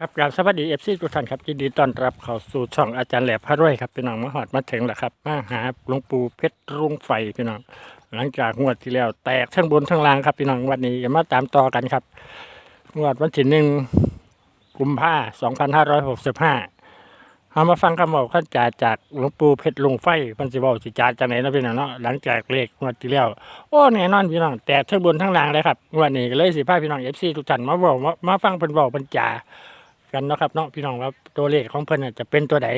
ครับกราบสวัสดีเอฟซีทุกท่านครับยินดีต้อนรับเข้าสู่ช่องอาจารย์แหลบพระรวยครับพี่น้องมาหอดมาถึงแล้วครับมาหาหลวงปู่เพชรรุ่งไฟพี่น้อง หลังจากงวดที่แล้วแตกทั้งบนทั้งล่างครับพี่น้องวันนี้จะมาตามต่อกันครับงวดวันที่หนึ่งกุมภาสองพันห้าร้อยหกสิบห้าเอามาฟังคำบอกข้าจาจากหลวงปู่เพชรลุงไฟเพันสิบอกสิจาจากไหนนะพี่น้องเนาะหลังจากเลขงวดที่แล้วโอ้แน่นอนพี่น้องแตกทั้งบนทั้งล่างเลยครับวันนี้ก็เลยสิพาพี่น้องเอฟซีทุกท่านมาบอกมามาฟังเพิ่นบอกเพิ่นจา กันเนาะครับเนาะพี่น้องว่าตัวเลขของเพิ่นน่ะจะเป็นตัวใด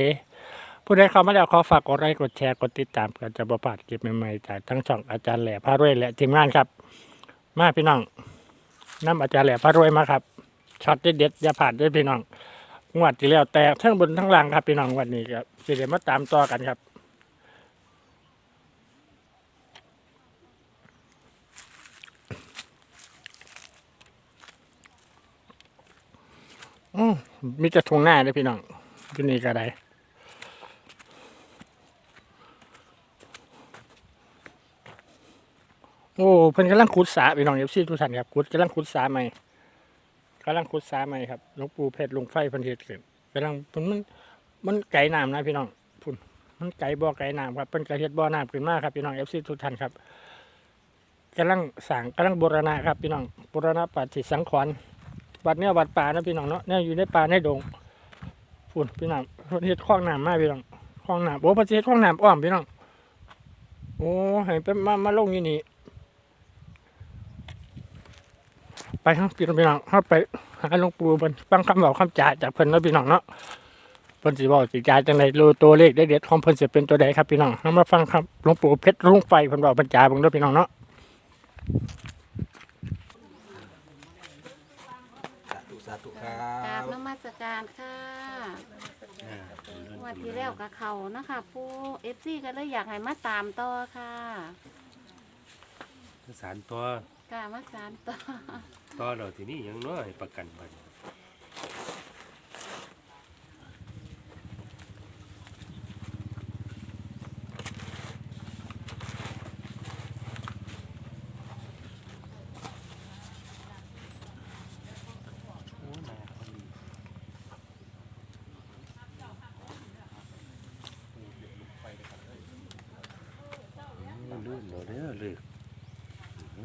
ผู้ใดเข้ามาแล้วขอฝากกดไลค์กดแชร์กดติดตามกันจะบ่พลาดคลิปใหม่ๆจากทั้งช่องอาจารย์แหล่พารวยและทีมงานครับ มาพี่น้องนํอาจารย์แหล่พารวยมาครับช็อตเด็ดๆอย่าพลาดเด้วยพี่น้องงวดที่แล้วแต่ทั้งบนทั้งล่างครับพี่น้องวันนี้ครับสิเดี๋ยวมาตามต่อกันครับอืม มีจะทงหน้าเด้วยพี่น้องที่นี่ก็ได้โอ้เพิ่นกำลังขุดสาพี่น้องเอฟซีทุกท่านครับขุดกำลังขุดสาใหม่กำลังขุดสาใหม่ครับหลวงปู่เพชรหลวงไฟเพันเทศขึ้นกำลังเพิ่นมันมันไก่น้ำนะพี่น้องพุ่นมันไก่บ่อไก่น้ำครับเพิ่นกระเฮ็ดบ่อน้ำขึ้นมาครับพี่น้องเอฟซีทุกท่านครับกำลังสร้างกำลังบูรณะครับพี่น้องบูรณะปฏิสังขรณ์ วัดเนี้ยวัดป่านะพี่น้องเนาะเนี่ยอยู่ในป่าในดงพุ่นพี่น้องเพิ่นเฮ็ดคลองน้ำมาพี่น้องคลองน้ำโอ้พิ่นสิเฮ็ดคลองน้ำอ้อมพี่น้องโอ้ให้เป็นมามาลงอยู่นี่ไปครับพี่น้องพี่น้องเข้าไปหาหลวงปู่เพิ่นฟังคำบอกคำจ่าจากเพิ่นเนาะพี่น้องเนาะเพิ่นสิบอกสิจ่าจังไดรู้ตัวเลขได้เด็ดของเพิ่นสิเป็นตัวใดครับพี่น้องเฮามาฟังครับหลวงปู่เพชรรุ่งไฟเพิ่นบอกเพิ่นจ่าเบิ่งเด้อพี่น้องเนาะ สาธุสาธุ ครักราบบนมัสการค่ะอ่างวันที่แล้วกับเขานะคะผู้เอฟซีก็เลยอยากให้มาตามต่อค่ะสารตัวกามาสามต่อตัวเราที่นี่ยังน้อยประกันบันลื่นเราเด้อเลยมือลื่น เ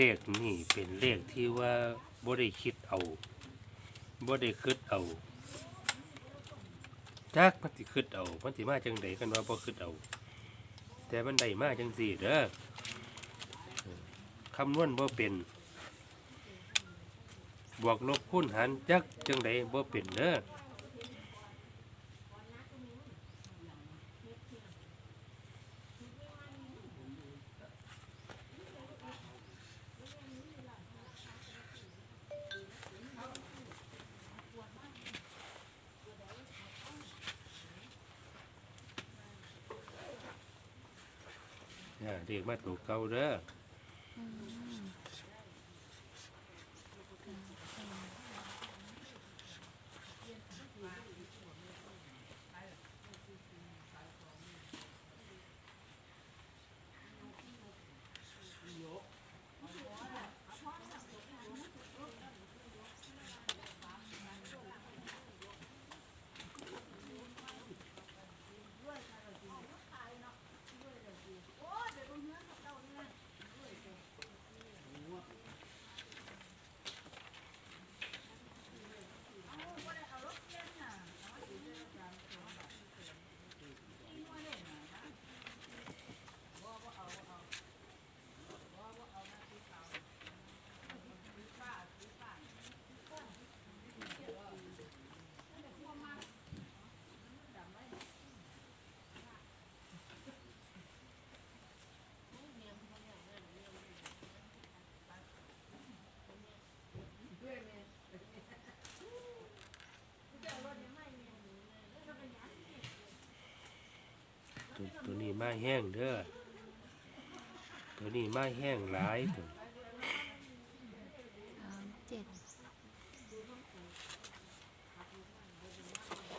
ลขนี่เป็นเลขที่ว่าบ่ได้คิดเอาบ่ได้คิดเอาจักมันสิคิดเอามันสิมาจังใดกันว่าบ่คิดเอา แต่มันได้มาจังสี่เด้อคำนวณบ่เป็น บวกลบคูณหารจักจังใดบ่เป็นเด้อ อย่าเรียก มาตัวเก่าเด้อ มาแห้งเด้อตัวนี้มาแห้งหลายตัวสามเจ็ด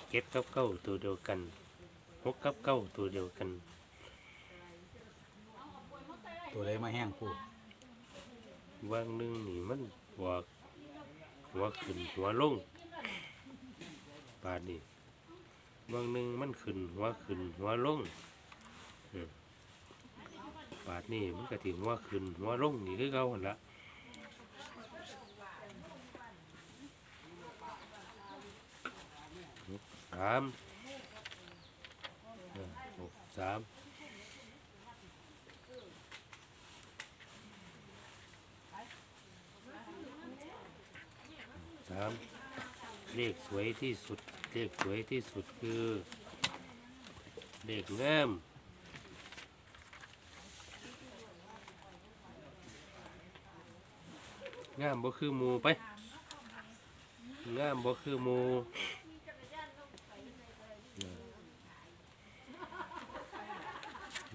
เก็ดกับเก้าตัวเดียวกันหกกับเก้าตัวเดียวกัน ตัวใดมาแห้งปูวางหนึ่งนี่มันหัวหัวขึ้นหัวลงบาดนี่วางหนึ่งมันขึ้นหัวขึ้นหัวลงอืม บาดนี่มันก็ถึงหัวขึ้นหัวลงนี่คือเก่าหันละสามเออหกสามสามเลขสวยที่สุด เลขสวยที่สุดคือ เลขงาม งามบ่คือหมูไปงามบ่คือหมู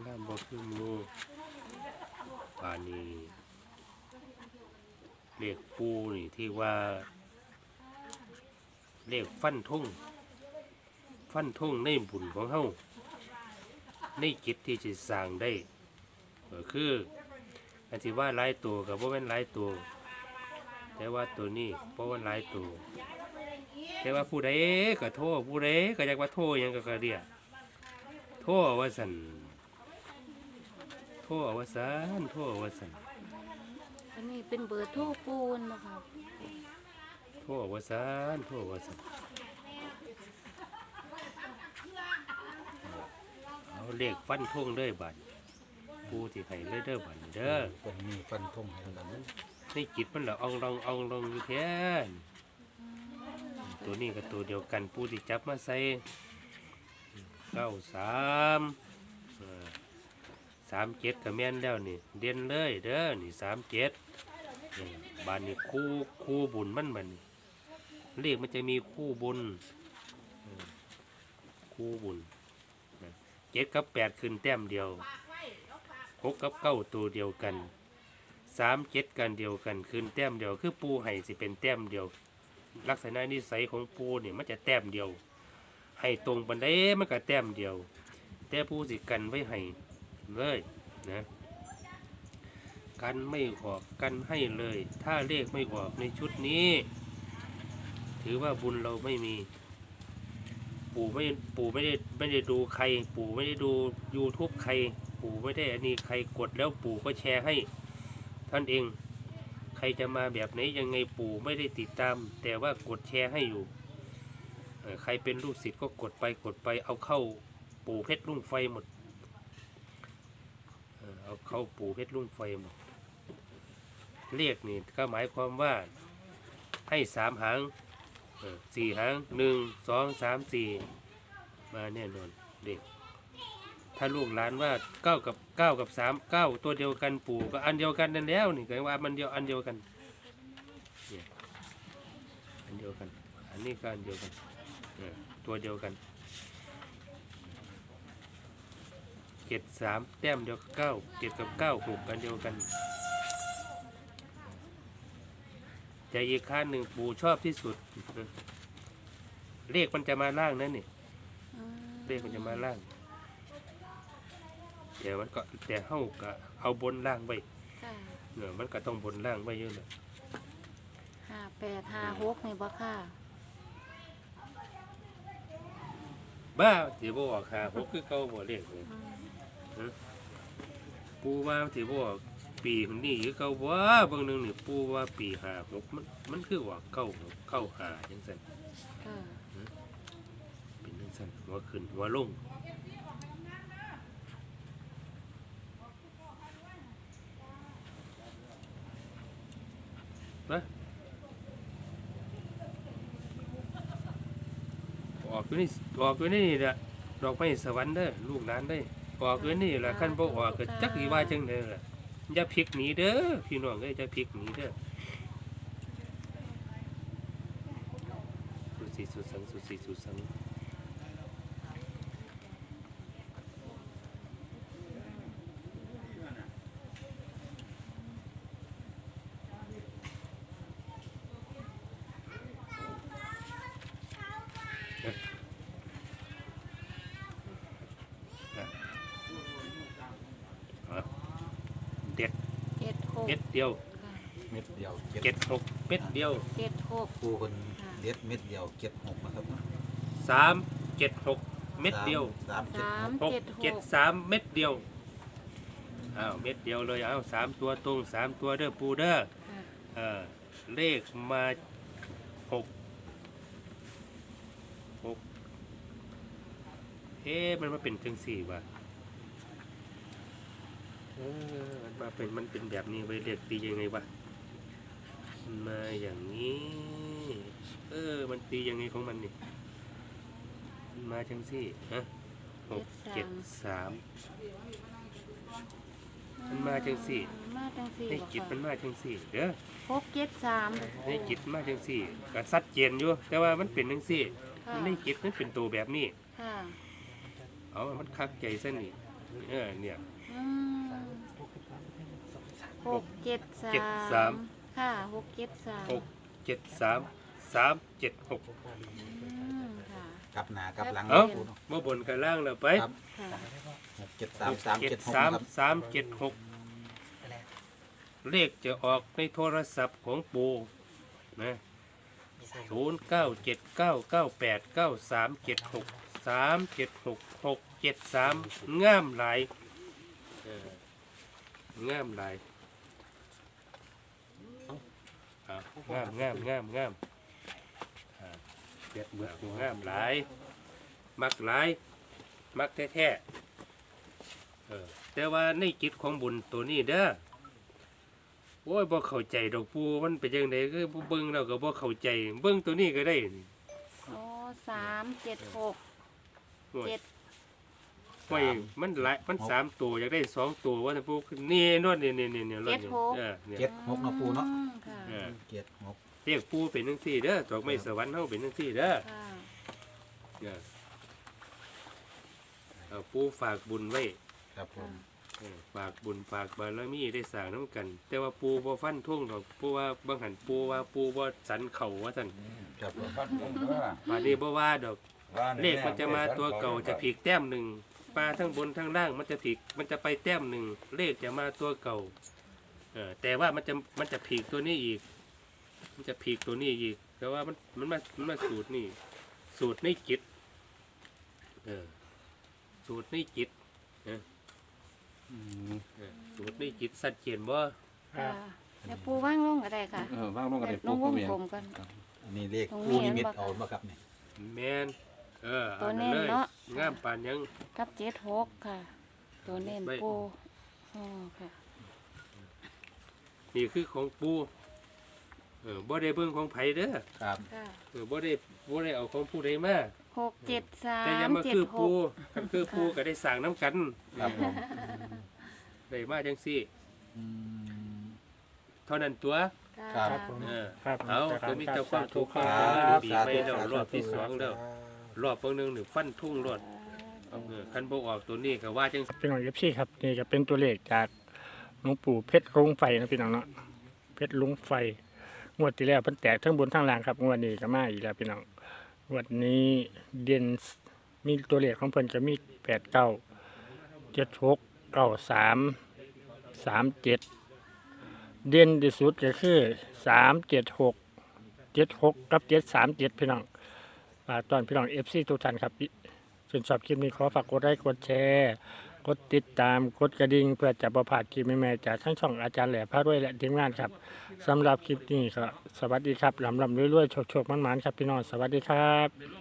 งามบ่คือหมูป่านนี้เลขปูนี่ที่ว่าเลขฟันทุ่งฟันทุ่งในบุญของเฮาในจิตที่จะสร้างได้ก็คืออันที่ว่าหลายตัวกับว่าเป็นหลายตัว แต่ว่าตัวนี้เพราะว่าหลายตัว แต่ว่าผู้ใดก็โทษผู้ใดก็อยากว่าโทษหยังก็กระเดียโทษว่าสันโทษว่าสันโทษว่าสันอันนี้เป็นเบอร์โทรปูนบ่ค่ะโทษว่าสันโทษว่าสันเอาเลขฟันทุ่งเด้อบัดผู้ที่ให้เลยเด้อบัดเด้อคนมีฟันทงให้กันนั้น ในจิตมันละอองลองอองลองอยู่แท้ตัวนี้กับตัวเดียวกันผู้ที่จับมาใส่เก้าสามสามเจ็ดกับแม่นแล้วนี่เด่นเลยเด้อนี่สามเจ็ดบานนี่คู่คู่บุญมันมันเรียกมันจะมีคู่บุญคู่บุญเจ็ดกับแปดขึ้นแต้มเดียวหกกับเก้าตัวเดียวกัน สามเจ็ดกันเดียวกันคืนแต้มเดียวคือปูไห่สิเป็นแต้มเดียว ลักษณะนิสัยของปูเนี่ยมันจะแต้มเดียว ให้ตรงบันไดมันก็แต้มเดียว แต่ปูสิกันไว้ให้เลยนะกันไม่ออกกันให้เลย ถ้าเลขไม่ออกในชุดนี้ ถือว่าบุญเราไม่มี ปู่ไม่ปู่ไม่ได้ไม่ได้ดูใคร ปู่ไม่ได้ดู YouTube ใคร ปู่ไม่ได้อันนี้ใครกดแล้วปู่ก็แชร์ให้ ท่านเอง ใครจะมาแบบไหนยังไงปู่ไม่ได้ติดตาม แต่ว่ากดแชร์ให้อยู่ใครเป็นลูกศิษย์ก็กดไปกดไปเอาเข้าปู่เพชรลุ่งไฟหมดเอาเข้าปู่เพชรลุ่งไฟหมดเรียกนี่ก็หมายความว่าให้สามหางสี่หางหนึ่งสองสามสี่มาแน่นอนเด็ก ถ้าลูกหลานว่าเก้ากับเก้ากับสามเก้าตัวเดียวกันปู่ก็อันเดียวกันนั่นแล้วนี่ก็ว่ามันเดียวอันเดียวกันเนี่ยอันเดียวกัน อันนี้ก็อันเดียวกันเนี่ยตัวเดียวกันเจ็ดสามแต้มเดียวกับเก้าเจ็ดกับเก้าหกกันเดียวกันแต่อีกข้าหนึ่งปู่ชอบที่สุด เลขมันจะมาล่างนั่นนี่เลขมันจะมาล่าง แต่มันก็แต่เฮาก็เอาบนล่างไว้ค่ะเนาะมันก็ต้องบนล่างไว้เยอะเลยห้าแปดห้าหกนี่บ่ค่ะบ้าสิบ่ออกหาหกคือเก่าบ่เลขเลยอืมปูว่าสิบ่ออกปีคนนี้คือเก่าบ่บางหนึงนี่ปูว่าปีหาหกมันมันคือว่าเก้าหกเก้าหาจังซั่นค่ะเป็นจังซั่นหัวขึ้นหัวลง นะออกอยู่นี่ออกอยู่นี่แหละดอกไม้สวรรค์เด้อลูกหลานเด้อออกอยู่นี่แหละคันบ่ออกก็จักสิว่าจังได๋ล่ะอย่าพลิกหนีเด้อพี่น้องเอ้ยอย่าพลิกหนีเด้อสุสีสุสังสุสีสุสัง เด็ดเจ็ดหกเด็ดเดียวค่ะเม็ดเดียวเจ็ดหกเม็ดเดียวเจ็ดหกปูคนเด็ดเม็ดเดียวเจ็ดหกนะครับสามเจ็ดหกเม็ดเดียวสามเจ็ดสามหกหกเจ็ดหเจ็ดกสามเม็ดเดียวอ้าวเม็ดเดียวเลยอ้าวสามตัวตรงสามตัวเด้อปูเด้อค่ะเออเลขมาหกหกเอ๊ะมันมาเป็นจังสี่วะเออมัน มาเป็นมันเป็นแบบนี้ไว้เรียกตียังไงวะมันมาอย่างนี้ เออ มันตียังไงของมันนี่มันมาจังสี่ฮะหกเจ็ดสามมันมาจังสี่มาจังสี่ให้บ่จิตมันค่ะมาจังสี่เด้อหกเจ็ดสามในจิตมาจังสี่ก็ชัดเจนอยู่ แต่ว่ามันเป็นจังสี่ค่ะมันในจิตมันเป็นตัวแบบนี้ค่ะเอามันคักใจซะนี่เออเนี่ยอืม หกเจ็ดสาเจ็ดสาม มค่ะหกเจ็ดสามหกเจ็ดสามสามเจ็ดหกอืมค่ะ กลับหน้ากลับหลังเอ้าปูเนาะเมื่อบนกับล่างแล้วไปครับค่ะหกเจ็ดสามสามเจ็เจ็ดดหกสามนะครับสามเจ็ดหกเลขจะออกในโทรศัพท์ของปูนะศูนย์เก้าเจ็ดเก้าเก้าแปดเก้าสามเจ็ดหกสามเจ็ดหกหกเจ็ดสามง่ามหลายเอองามหลายเอางามงามงามงามอ่าเจ็ดเบือกงามหลาย มักหลาย มักแท้ๆเออแต่ว่าในจิตของบุญตัวนี้เด้อโอ้ยบ่เข้าใจดอกปูมันเป็นยังไงก็บ่เบิ่งแล้วก็บ่เข้าใจ เบิ่งตัวนี้ก็ได้นี่โอ้สามเจ็ดหกโอ้ยเจ็ด โอ้ยมันหลายมันสามตัวอยากได้สองตัวว่าแต่ปูนี่นวดนี่นี่นี่นี่รถนี่เออเนี่ยเจ็ดหกเนาะปูเนาะอืมค่ะเออเจ็ดหกเรียกปูเป็นจังซี่เด้อดอกไม้สวรรค์เฮาเป็นจังซี่เด้อค่ะเนี่ยเอาปูฝากบุญไว้ครับผมเออฝากบุญฝากบารมีได้สร้างน้ำกัน แต่ว่าปูบ่ฟันทุ่งดอกปูว่าบางหันปูว่าปูบ่สันเข่าว่าสันครับผมป่านนี้บ่ว่าดอก เลขมันจะมาตัวเก่าจะผิกแต้มหนึ่ง ปลาทั้งบนทั้งล่างมันจะผิกมันจะไปแต้มหนึ่งเลขจะมาตัวเก่าเออแต่ว่ามันจะมันจะผิกตัวนี้อีก มันจะผิกตัวนี้อีก แต่ว่ามันมันมามันมาสูตรนี่ สูตรในจิตเออสูตรในจิตอืมเออสูตรในจิตสัดเจนบ่ค่ะเดี๋ยวปูว่างลงก็ได้ค่ะ เออว่างลงกันเลยลปุ๊งบวงเมียกลมกันอันนี้เลขตรงนี้ปูนิมิตเห็นบ่เอามาครับนี่แมน เออตัวเอาเน้นั่นนเลยเนาะ งามปานยัง กับเจ็ดหกค่ะ ตัวเน้นไม่ปูอ๋อค่ะ นี่คือของปูเออบ่ได้เบิ่งของไผเด้อครับค่ะเออบ่ได้บ่ได้เอาของผู้ใดมาหกเจ็ดสาแต่อย่ามมาเจ็ดคือหปูกคันคือปูก็ได้สร้างน้ำกันครับผมได้มาจังซี่ อืม เท่านั้นตัวครับค่ะเออครับเอาตัวมีแต่ความถูกคควารัมบดีไปแล้วรอบที่สองแล้วร อบเบิ่งหนึงนี่ฟันทุ่งรอดเออคันบ่ออกตัวนี้ก็ว่าจัง พี่น้องเอฟซีครับนี่ก็เป็นตัวเลขจากหลวงปู่เพชรลุงไฟนะพี่น้องเนาะเพชรลุงไฟงวดที่แล้วเพิ่นแตกทั้งบนทั้งล่างครับงวดนี้ก็มาอีกแล้วพี่น้องงวดนี้เด่นมีตัวเลขของเพิ่นจะมีแปดเก้าเจ็ดหกเก้าสามสามเจ็ดเด่นที่สุดก็คือสามเจ็ดหกเจ็ดหกกับเจ็ดสามเจ็ดพี่น้อง ฝากตอนพี่น้องเอฟซีทุกท่านครับส่วนชอบคลิปนี้ขอฝากกดไลค์กดแชร์กดติดตามกดกระดิ่งเพื่อจะประพาดคลิปใหม่ๆจากทั้งช่องอาจารย์แหล่พระด้วยและทีมงานครับสำหรับคลิปนี้ก็สวัสดีครับลำลำรวยๆโชคๆมันๆครับพี่น้องสวัสดีครับ